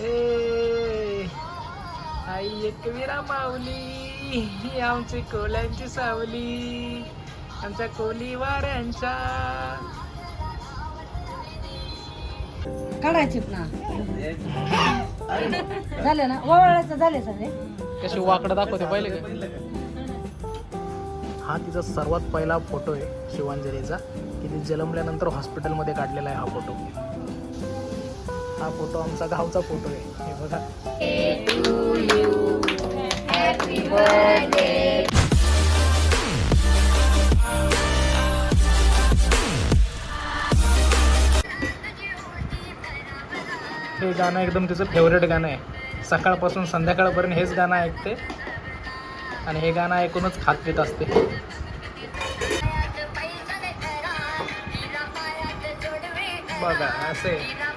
ए आई एकविरा माऊली ही आमची कोल्यांची सावली आमच्या कोली वाऱ्यांच्या काढायचे ना झाले ना? ओवाळायचं झाले सगळे? कशी वाकडं दाखवते पहिले का? हा तिचा सर्वात पहिला फोटो आहे शिवांजलीचा की ती जन्मल्यानंतर हॉस्पिटलमध्ये काढलेला आहे हा फोटो हा फोटो आमचा गावचा फोटो आहे. हे बघा. हे गाणं एकदम तिचं फेवरेट गाणं आहे. सकाळपासून संध्याकाळपर्यंत हेच गाणं ऐकते. आणि हे गाणं ऐकूनच खात पित असते. बघा असे.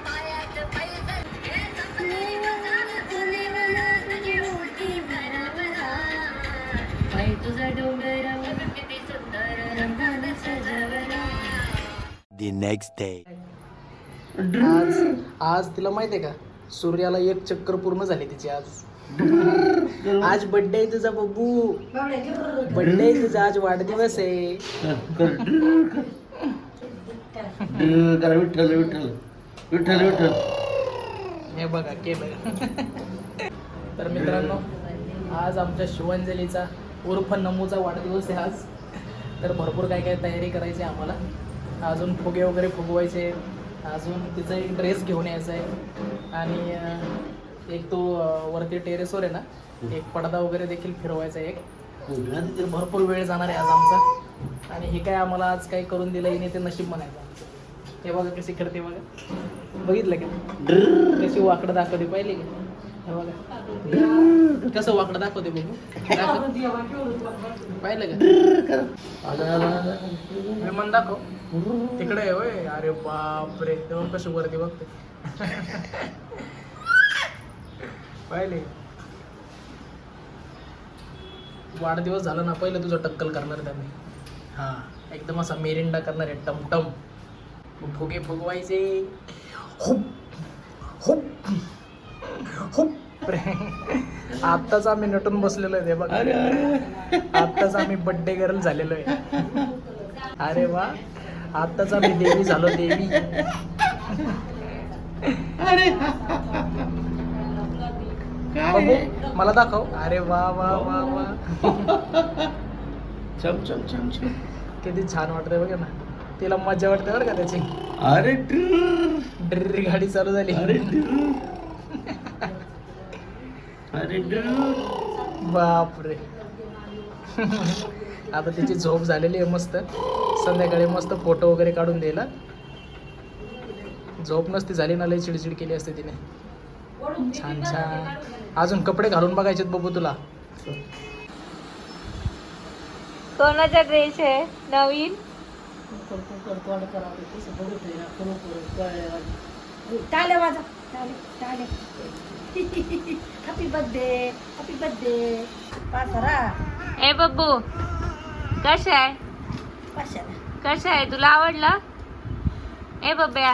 The next day. आज आज तिला माहिती आहे का? सूर्याला एक चक्कर पूर्ण झाली तिची आज. आज बड्डे आहे तुझा बाबू. बड्डे आहे तुझा आज वाढदिवस आहे. करा विठ्ठल विठ्ठल विठ्ठल विठ्ठल हे बघा केलं. तर मित्रांनो आज आमच्या शिवांजलीचा उर्फ नमूचा वाढदिवस आहे आज. तर भरपूर काय काय तयारी करायची आम्हाला. अजून फुगे वगैरे फुगवायचे अजून तिचा एक ड्रेस घेऊन यायचा आहे आणि एक तो वरती टेरेसवर आहे ना एक पडदा वगैरे देखील फिरवायचा आहे एक तर भरपूर वेळ जाणार आहे आज आमचा. आणि हे काय आम्हाला आज काही करून दिलं नाही ते नशीब म्हणायचं हे बघा कशी करते बघा. बघितलं का? कशी वाकडं दाखवते पाहिले का? कसं वाकडं दाखवते बघू. पाहिलं का? विमान दाखव. तिकडे होय. अरे बापरे. तेव्हा कशी वरती बघते. पाहिले? वाढदिवस झाला ना पहिलं तुझं टक्कल करणार त्याने. हा एकदम असा मेरिंडा करणार आहे टमटम. फुगे फुगवायचे हुप. हुप. हुप आत्ताच आम्ही नटून बसलेलो आहे ते बघ. अरे आत्ताच आम्ही बड्डे गर्ल झालेलो आहे. अरे वा. आत्ताच आम्ही देवी झालो देवी. अरे. बघू मला दाखव. अरे वा वा वा वा. चम चम चम चम. किती छान वाटतंय बघा ना तिला मजा वाटते बरं का त्याची. अरे ड्रिर गाडी चालू झाली. अरे अरे बापरे. आता तिची झोप झालेली आहे मस्त. संध्याकाळी मस्त फोटो वगैरे काढून द्यायला. झोप नसती झाली ना लई चिडचिड केली असते तिने. छान छान. अजून कपडे घालून बघायचेत बघू तुला. कोणाचा ड्रेस आहे? नवीन? टाळे हॅपी बर्थडे हॅपी बर्थडे पाचरा ए बब्बू कशा आहे? पाचशे कशा आहे? तुला आवडलं? ए बब्या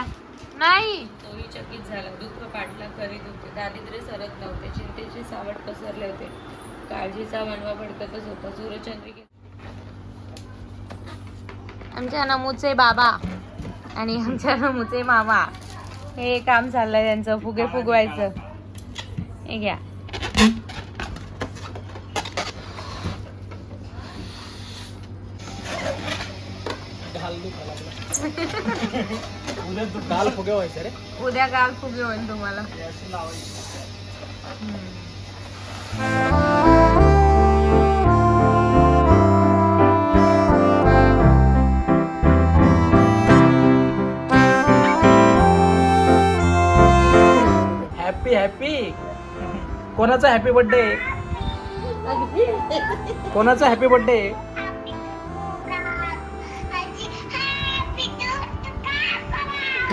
नाही. तोही चकित झाला. दुःख पाठला करीत होते दारिद्र्य सरत नव्हते. चिंतेचे सावट पसरले होते. काळजीचा मनवा भडकतच होता. सूर्यचंद्रिके आमच्या नमूचे बाबा आणि आमच्या नमूचे मामा. हे काम चाललंय त्यांचं. फुगे फुगवायचं. हे घ्या. उद्या काल फुगे होईल तुम्हाला. हॅपी हॅपी कोणाचा हॅपी बर्थडे कोणाचा हॅपी बर्थडे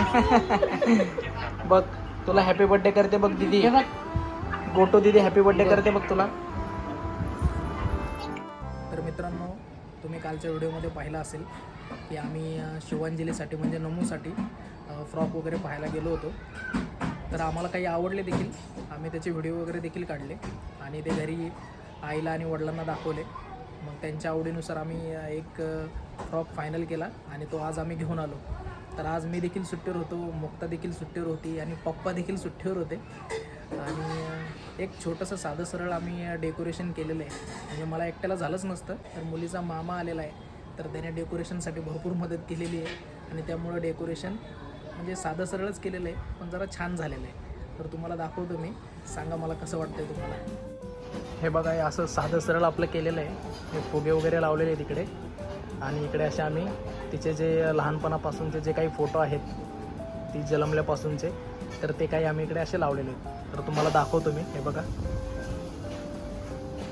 बघ तुला हॅपी बर्थडे करते बघ दीदी. गोटो दीदी हॅपी बर्थडे करते बघ तुला. तर मित्रांनो तुम्ही कालच्या व्हिडिओमध्ये पाहिलं असेल की आम्ही शिवांजलीसाठी म्हणजे नमूसाठी फ्रॉक वगैरे पाहायला गेलो होतो. तर आम्हाला काही आवडले देखील. आम्ही त्याचे व्हिडिओ वगैरे देखील काढले आणि ते घरी आईला आणि वडिलांना दाखवले. मग त्यांच्या आवडीनुसार आम्ही एक फ्रॉक फायनल केला आणि तो आज आम्ही घेऊन आलो. तर आज मी देखील सुट्टीवर होतो मुक्ता देखील सुट्टीवर होती आणि पप्पा देखील सुट्टीवर होते. आणि एक छोटंसं साधं सरळ आम्ही डेकोरेशन केलेलं आहे. म्हणजे मला एकट्याला झालंच नसतं तर मुलीचा मामा आलेला आहे. तर त्याने डेकोरेशनसाठी भरपूर मदत केलेली आहे. आणि त्यामुळं डेकोरेशन म्हणजे साधं सरळच केलेलं आहे पण जरा छान झालेलं आहे. तर तुम्हाला दाखवतो मी. सांगा मला कसं वाटतंय तुम्हाला. हे बघा हे असं साधं सरळ आपलं केलेलं आहे. हे फुगे वगैरे लावलेले आहे तिकडे आणि इकडे असे आम्ही तिचे जे लहानपणापासूनचे जे काही फोटो आहेत ती जन्मल्यापासूनचे तर ते काही आम्ही इकडे असे लावलेले आहेत. तर तुम्हाला दाखवतो मी. हे बघा.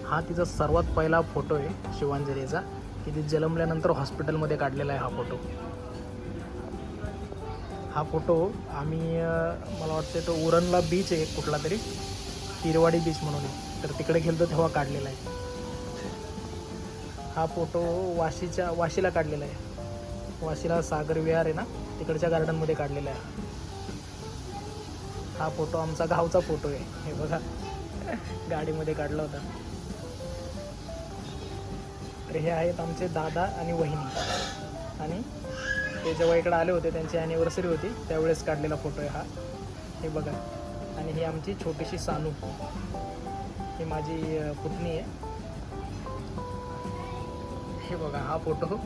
हा तिचा सर्वात पहिला फोटो आहे शिवांजलीचा की ती जन्मल्यानंतर हॉस्पिटलमध्ये काढलेला आहे हा फोटो. हा फोटो आम्ही मला वाटतं तो उरणला बीच आहे कुठला तरी. तिरवाडी बीच म्हणून आहे. तर तिकडे गेलो तेव्हा काढलेला आहे. हा फोटो वाशीच्या वाशीला काढलेला आहे. वाशीला सागर विहार आहे ना तिकडच्या गार्डनमध्ये काढलेला आहे. हा फोटो आमचा गावचा फोटो आहे. हे बघा गाडीमध्ये काढला होता. तर हे आहेत आमचे दादा आणि वहिनी. आणि ते जेव्हा इकडे आले होते त्यांची ॲनिव्हर्सरी होती त्यावेळेस काढलेला फोटो आहे हा. हे बघा. आणि ही आमची छोटीशी सानू. ही माझी पुतणी आहे. हे बघा हा फोटो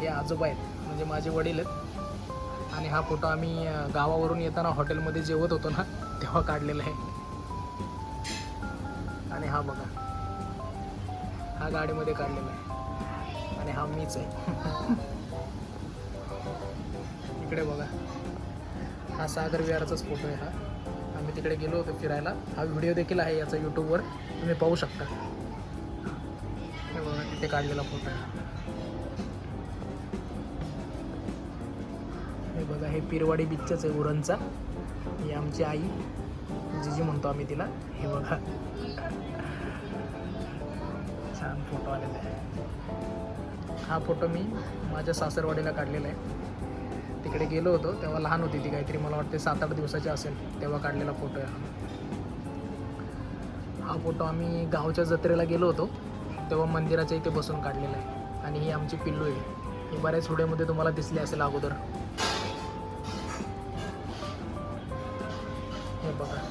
हे आजोबा आहेत. म्हणजे माझे वडील आहेत. आणि हा फोटो आम्ही गावावरून येताना हॉटेलमध्ये जेवत होतो ना तेव्हा काढलेला आहे. आणि हा बघा. हा गाडीमध्ये काढलेला आहे. आणि हा मीच आहे. इकडे बघा. हा सागर विहाराचाच फोटो आहे हा. आम्ही तिकडे गेलो होतो फिरायला. हा व्हिडिओ देखील आहे याचा यूट्यूबवर तुम्ही पाहू शकता. हे बघा तिथे काढलेला फोटो आहे हे. बघा हे पिरवाडी बीचच आहे उरणचा. ही आमची आई जिजी म्हणतो आम्ही तिला. हे बघा. छान फोटो आलेला आहे. हा फोटो मी माझ्या सासरवाडीला काढलेला आहे. तिकडे गेलो होतो तेव्हा लहान होती ती काहीतरी मला वाटते सात आठ दिवसाची असेल तेव्हा काढलेला फोटो आहे हा. हा फोटो आम्ही गावच्या जत्रेला गेलो होतो तेव्हा मंदिराच्या इथे बसून काढलेला आहे. आणि ही आमची पिल्लू आहे. ही बऱ्याच व्हिडिओमध्ये तुम्हाला दिसली असेल अगोदर. हे बघा.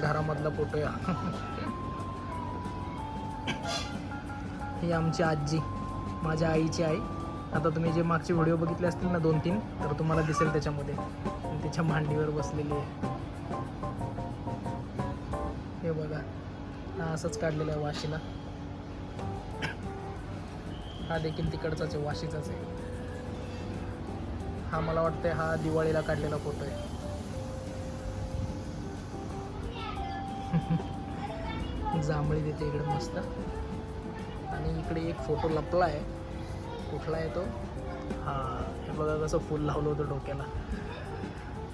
घरामधला फोटो आहे ही आमची आजी माझ्या आईची आई. आता तुम्ही जे मागचे व्हिडिओ बघितले असतील ना दोन तीन तर तुम्हाला दिसेल त्याच्यामध्ये. त्याच्या मांडीवर बसलेली आहे. हे बघा हा असंच काढलेलं आहे वाशीला. हा देखील तिकडचाच आहे वाशीचाच आहे. हा मला वाटतं हा दिवाळीला काढलेला फोटो आहे. जांभळी देते इकडे मस्त. आणि इकडे एक फोटो लपला आहे. कुठला आहे तो हे बघा कसं फुल लावलं होतं डोक्याला.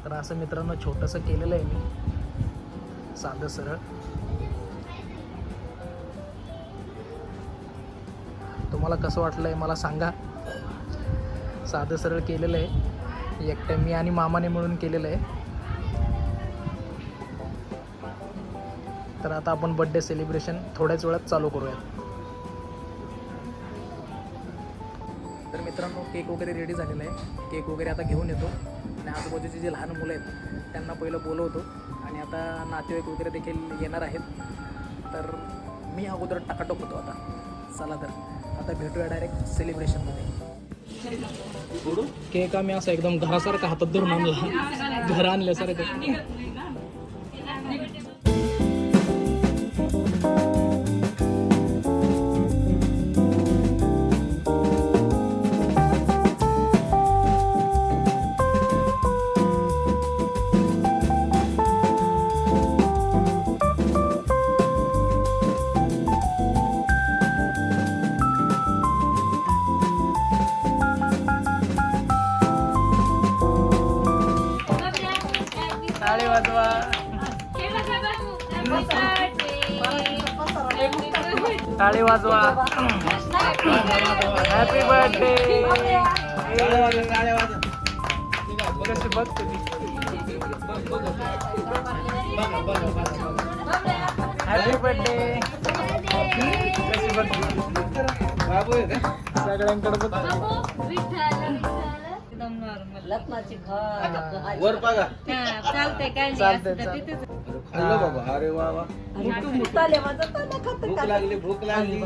तर असं मित्रांनो छोटंसं केलेलं आहे मी. साधं सरळ. तुम्हाला कसं वाटलं आहे मला सांगा. साधं सरळ केलेलं आहे. एकट्या मी आणि मामाने मिळून केलेलं आहे. तर आता आपण बड्डे सेलिब्रेशन थोड्याच वेळात चालू करूयात. मित्रांनो केक वगैरे रेडी झालेला आहे. केक वगैरे आता घेऊन येतो. आणि आजूबाजूचे जे लहान मुलं आहेत त्यांना पहिलं बोलवतो. आणि आता नातेवाईक वगैरे देखील येणार आहेत. तर मी अगोदर टाकाटोक होतो आता. चला तर आता भेटूया डायरेक्ट सेलिब्रेशनमध्ये केक आम्ही असं एकदम घरासारखं हातात धरून आणला. घर आणल्यासारखं. टाळे वाजवा. हॅपी बर्थडे कशी बघ तुम्ही हॅपी बर्थडे सगळ्यांकडे बघ. एकदम नॉर्मल लग्नाची घर वर बघा चालतंय. काय नाही. तिथेच खाल्लं बाबा. अरे वा वा. भूक? लागली भूक लागली.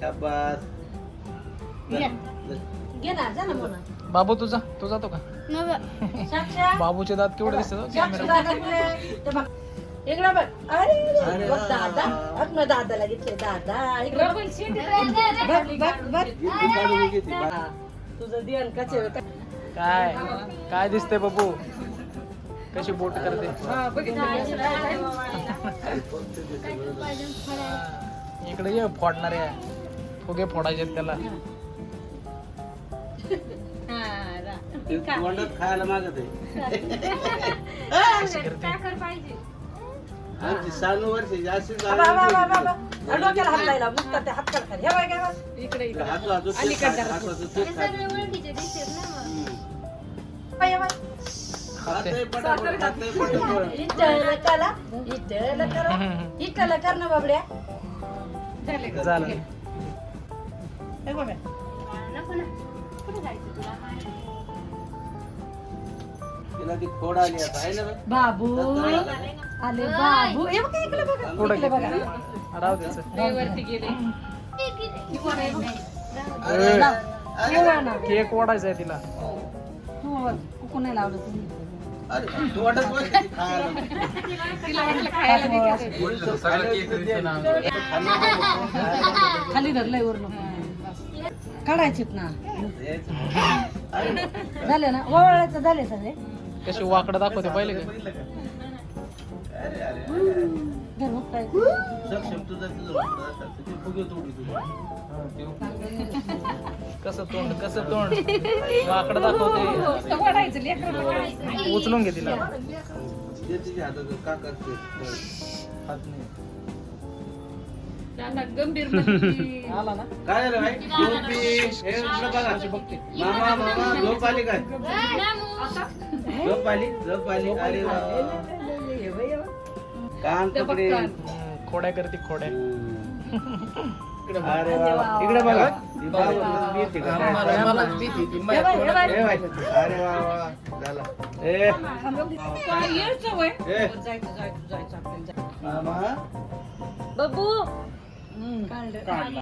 शाबास. बाबू तुझा तू जातो का? बाबूचे दात केवढे दिसतात हो? साक्षा कॅमेरा दादाकडे. ते बघ. इकडं बघ. अरे अरे बघ वा. दादा. बघ ना दादाला घेतले दादा इकडं बघ. बघ बघ किती काढून घेते बा. तुझं ध्यान कसे काय? काय दिसतंय बाबू? कशी बोट करते? इकडे ये फोडणार. आहे फुगे फोडायचे त्याला. खायला मागत आहे. सानू डोक्याला हात लायला मुक्ता ते हात हे. इकडे इकडे. हात हात वाजवत इटलं कला, इटलं करा. इटलं कर. ना बाबड्या. झालं हे बघा. ती? बाबू. आले बाबू. हे बघा इकडे बघा. वरती गेले. ना. केक ओढायचा आहे तिला. तू कुकू नाही लावलं तुम्ही? खाली धरलंय वरून. काढायचेत ना झाले ना ओवाळायचं झाले सगळे कशी वाकडं दाखवते पहिले का? कसं तोंड कसं तोंड वाकडं दाखवते उचलून घे तिला गंभीर आला ना. काय झालं भाई झोप पी. हे इकडं बघा मामा मामा झोप आली काय? झोप आली. झोप आली. अरे. कान पकडे. खोड्या करते खोड्या. अरे वा इकडे बघा. ती मी? हे बाई. अरे वा वा झाला. ए. ए. मामा. बबू. आपल्याला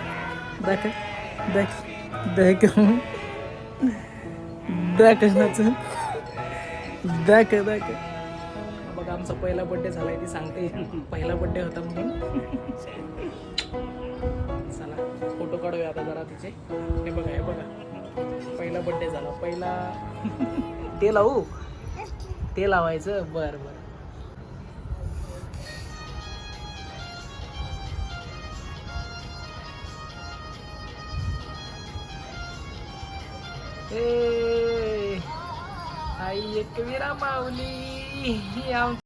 दाख दाख दाख दाखवण्याचं दाख दाख बघा आमचा पहिला बड्डे झालाय ती सांगते. पहिला बड्डे होता म्हणून. चला फोटो काढूया आता जरा तिचे. हे बघा हे बघा. पहिला बड्डे झाला. पहिला ते लावू. ते लावायचं? बरं बरं. आई एक विरा माऊली आम-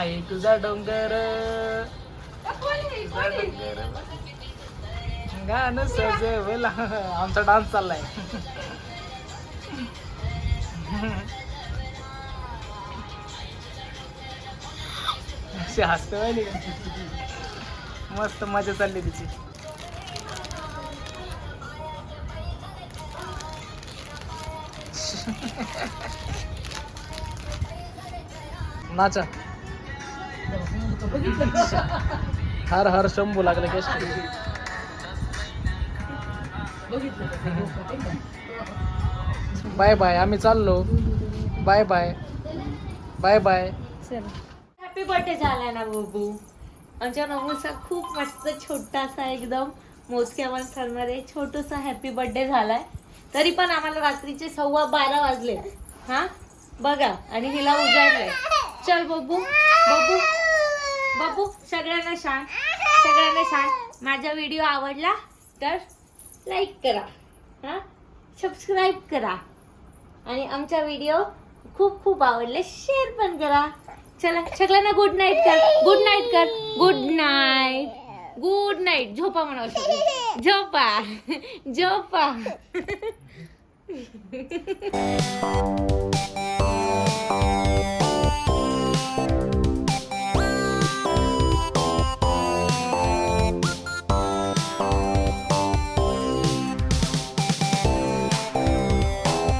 आई तुझा डोंगर तुझा डोंगर गाणं सजवला. आमचा डान्स चाललाय. अशी हसते मस्त मजा चालली तिची. नाचा. हर हर शंभू लागले केस बाय बाय आम्ही चाललो. Bye bye. Bye bye. Happy birthday झाला ना बाबू. आमच्या नमूचा खूप मस्त छोटासा एकदम मोजक्या माणसांमध्ये छोटूसा हॅपी बर्थडे झालाय. तरी पण आम्हाला रात्रीचे सव्वा बारा वाजले. हा? बघा आणि हिला उजाडलंय. चल बबू. बबू. बबू सगळ्यांना सांग. सगळ्यांना सांग. माझा व्हिडिओ आवडला तर लाईक करा. हां? सबस्क्राईब करा. आणि आमचा व्हिडिओ खूप खूप आवडले. शेअर पण करा. चला सगळ्यांना गुड नाईट कर. गुड नाईट कर. गुड नाईट गुड नाईट झोपा म्हणा सगळे झोपा. झोपा.